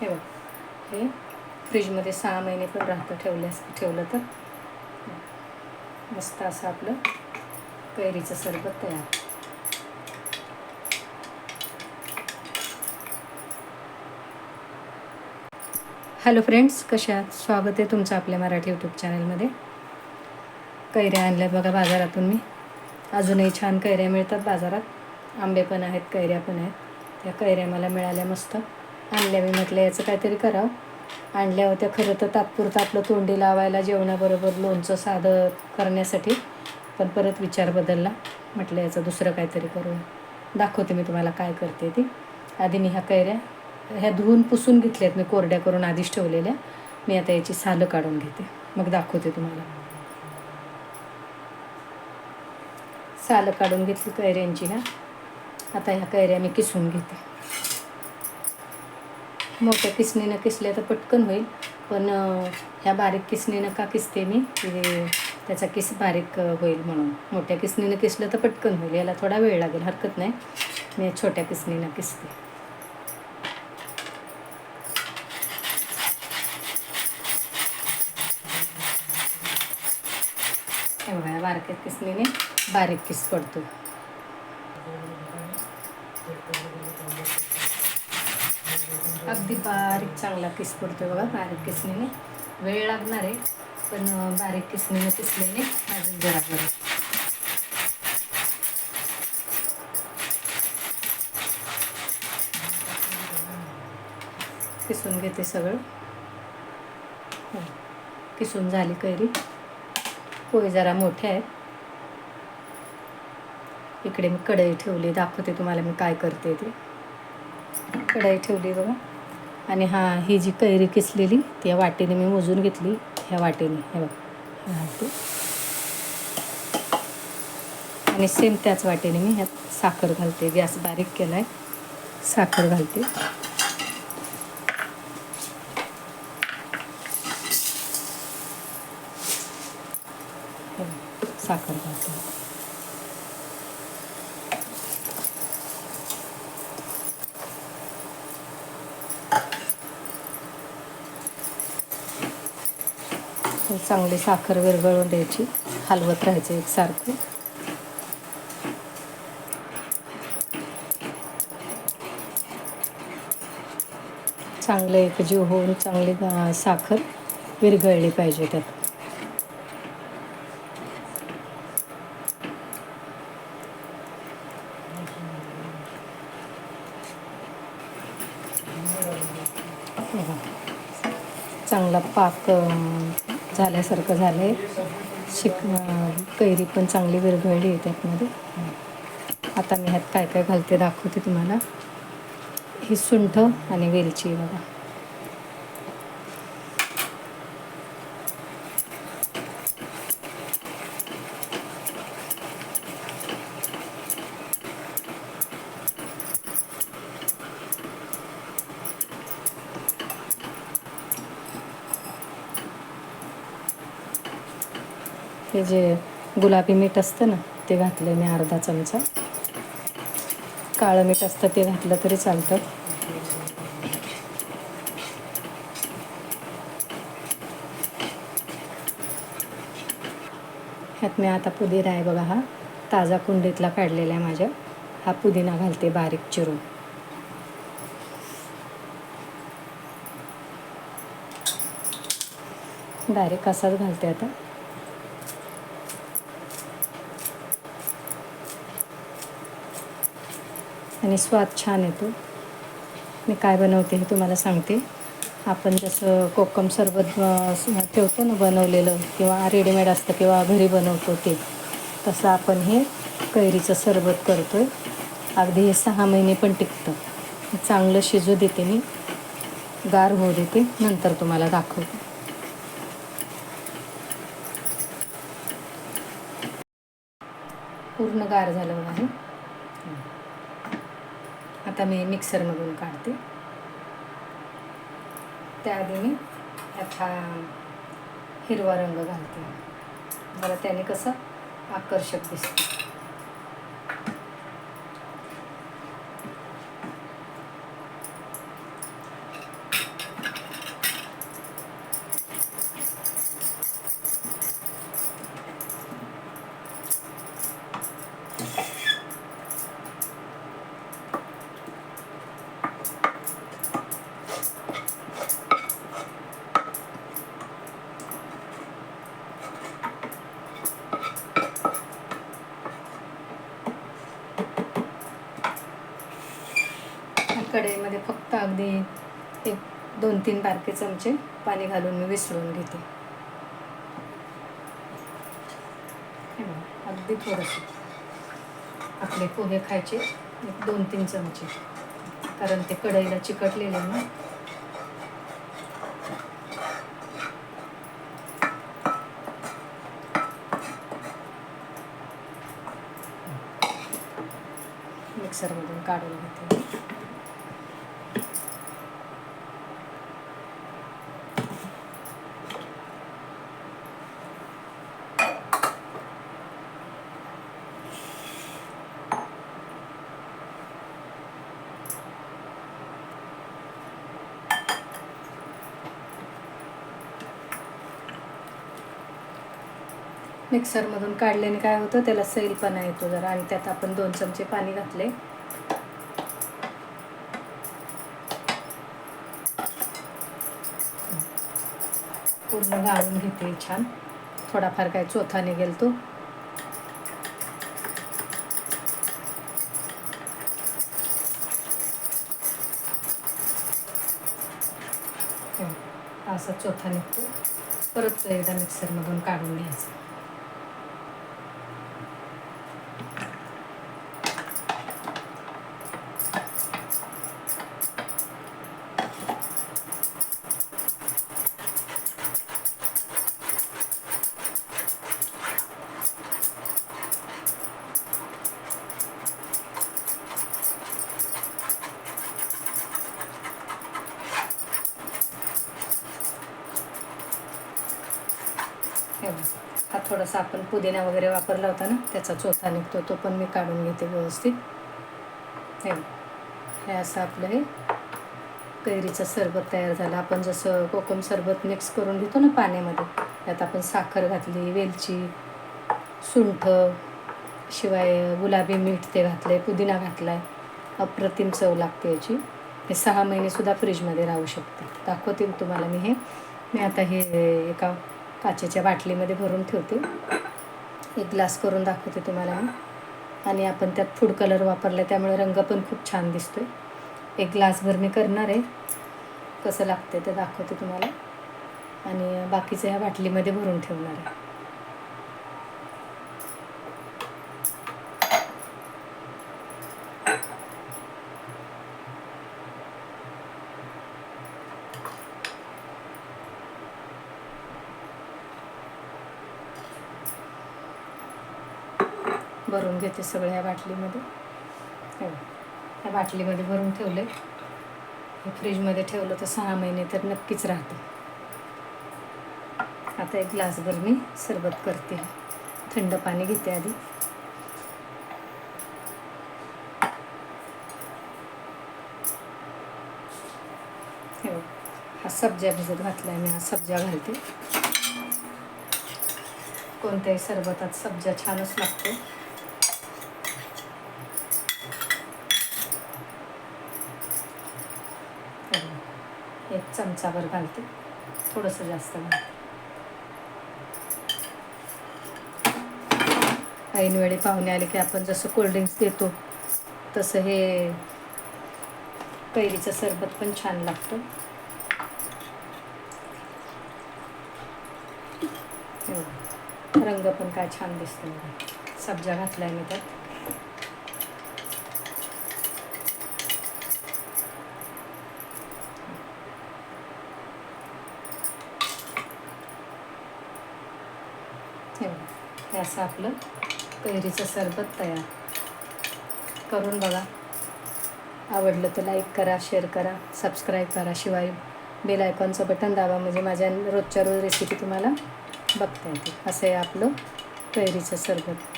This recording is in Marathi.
हे बघ हे फ्रीजमध्ये सहा महिने पण राहतं ठेवल्यास ठेवलं तर. मस्त असं आपलं कैरीचं सरबत तयार. हॅलो फ्रेंड्स कशा स्वागत आहे तुमचं आपल्या मराठी यूट्यूब चॅनलमध्ये. कैऱ्या आणल्या बघा बाजारातून मी. अजूनही छान कैऱ्या मिळतात बाजारात. आंबे पण आहेत कैऱ्या पण आहेत. त्या कैऱ्या मला मिळाल्या मस्त. आणल्या. मी म्हटलं याचं काहीतरी करावं. आणल्या होत्या. खरं तर तात्पुरतं आपलं तोंडी लावायला जेवणाबरोबर लोणचं साधं करण्यासाठी. पण परत विचार बदलला. म्हटलं याचं दुसरं काहीतरी करून दाखवते मी तुम्हाला काय करते ती. आधी मी ह्या कैऱ्या ह्या धुवून पुसून घेतल्यात. मी कोरड्या करून आधीच ठेवलेल्या. मी आता याची सालं काढून घेते. मग दाखवते तुम्हाला. सालं काढून घेतली कैऱ्यांची ना. आता ह्या कैऱ्या मी किसून घेते. मोठ्या किसणीनं किसल्या तर पटकन होईल. पण ह्या बारीक किसणीनं का किसते मी? म्हणजे त्याचा किस बारीक होईल म्हणून. मोठ्या किसणीनं किसलं तर पटकन होईल. याला थोडा वेळ लागेल. हरकत नाही. मी छोट्या किसणीनं किसते. एवढ्या बारक्या किसणीने बारीक किस पडतो. अगदी बारीक चांगला किस पडतो बघा बारीक किसणीने. वेळ लागणार आहे पण बारीक किसणीने किसलेने अजून जरा बरं किसून घेते सगळं. हो. किसून झाली कैरी. पोळी जरा मोठे आहेत इकडे मी कढई ठेवली दाखवते तुम्हाला मी काय करते ते. कढई ठेवली बघा. आणि हा ही जी कैरी किसलेली ती या वाटेने मी मोजून घेतली. ह्या वाटेने हे बघ. ह्या घालते आणि सेम त्याच वाटेने मी ह्यात साखर घालते. गॅस बारीक केला आहे साखर घालते. साखर घालते तर चांगली साखर विरघळून द्यायची. हलवत राहायचं एकसारखं चांगलं एकजीव होऊन चांगली साखर विरघळली पाहिजे त्यात बघा. चांगला पाक झाल्यासारखं झालं आहे शिक कैरी पण चांगली विरघळली आहे त्यातमध्ये. आता मी ह्यात काय काय घालते दाखवते तुम्हाला. ही सुंठ आणि वेलची बघा. हे जे गुलाबी मीठ असतं ना ते घातलं मी अर्धा चमचा. काळं मीठ असतं ते घातलं तरी चालतं. ह्यात मी आता पुदिना आहे बघा हा. ताजा कुंडीतला काढलेला आहे माझ्या. हा पुदिना घालते बारीक चिरून. डायरेक्ट असाच घालते आता. आणि स्वाद छान येतो. मी काय बनवते हे तुम्हाला सांगते. आपण जसं कोकम सरबत ठेवतो ना बनवलेलं किंवा रेडीमेड असतं किंवा घरी बनवतो ते तसं आपण हे कैरीचं सरबत करतो आहे अगदी हे सहा महिने पण टिकतं. चांगलं शिजू देते मी. गार होऊ देते. नंतर तुम्हाला दाखवते. पूर्ण गार झालं आहे हे. आता मी मिक्सरमधून काढते. त्याआधी मी आता हिरवा रंग घालते. मला त्याने कसं आकर्षक दिसतं. कढईमध्ये फक्त अगदी एक दोन तीन बारके चमचे पाणी घालून मी विसळून घेते. हे अगदी थोडंसं. आपले पोहे खायचे एक दोन तीन चमचे. कारण ते कढईला चिकटलेले ना. मिक्सरमधून काढून घेते मिक्सरमधून काढल्याने काय होतं त्याला सैलपणा येतो जरा आणि त्यात आपण दोन चमचे पाणी घातले. पूर्ण गाळून घेते छान. थोडाफार काय चोथा निघेल तो हो, असा चोथा निघतो. परत एकदा मिक्सरमधून काढून घ्यायचं हे बघ. हा थोडासा आपण पुदिना वगैरे वापरला होता ना त्याचा चोथा निघतो तो पण मी काढून घेते व्यवस्थित. हे हे असं आपलं हे कैरीचं सरबत तयार झालं. आपण जसं कोकम सरबत मिक्स करून घेतो ना पाण्यामध्ये त्यात आपण साखर घातली वेलची सुंठ शिवाय गुलाबी मीठ ते घातले पुदिना घातला आहे अप्रतिम चव लागते याची. हे सहा महिनेसुद्धा फ्रीजमध्ये राहू शकते दाखवते तुम्हाला मी हे. मी आता हे एका काचेच्या बाटलीमध्ये भरून ठेवते. एक ग्लास करून दाखवते तुम्हाला मी. आणि आपण त्यात फूड कलर वापरला त्यामुळे रंग पण खूप छान दिसतो आहे एक ग्लासभर मी करणार आहे. कसं लागते ते दाखवते तुम्हाला. आणि बाकीचं ह्या बाटलीमध्ये भरून ठेवणार आहे. भरून घेते सगळं या बाटलीमध्ये. हो. या बाटलीमध्ये भरून ठेवले हे फ्रीजमध्ये ठेवलं तर सहा महिने तर नक्कीच राहते आता एक ग्लासभर मी सरबत करते. थंड पाणी घेते आधी. हो. हा. सब्जा भिजत घातला मी. हा सब्जा घालते. कोणत्याही सरबतात सब्जा छानच लागतो हे बघ. एक चमचाभर घालते. थोडंसं जास्त घालते. ऐनवेळी पाहुणे आले की आपण जसं कोल्ड्रिंक्स देतो तसं हे कैरीचं सरबत पण छान लागतं. रंग पण काय छान दिसतो बघा. सब्जा घातलाय मी त्यात हे बघा. हे असं आपलं कैरीचं सरबत तयार. करून बघा. आवडलं तर लाईक करा शेअर करा सबस्क्राईब करा. शिवाय बेल आयकॉनचं बटन दाबा. म्हणजे माझ्या रोजच्या रोज रेसिपी तुम्हाला बघता येते असं आहे आपलं कैरीचं सरबत.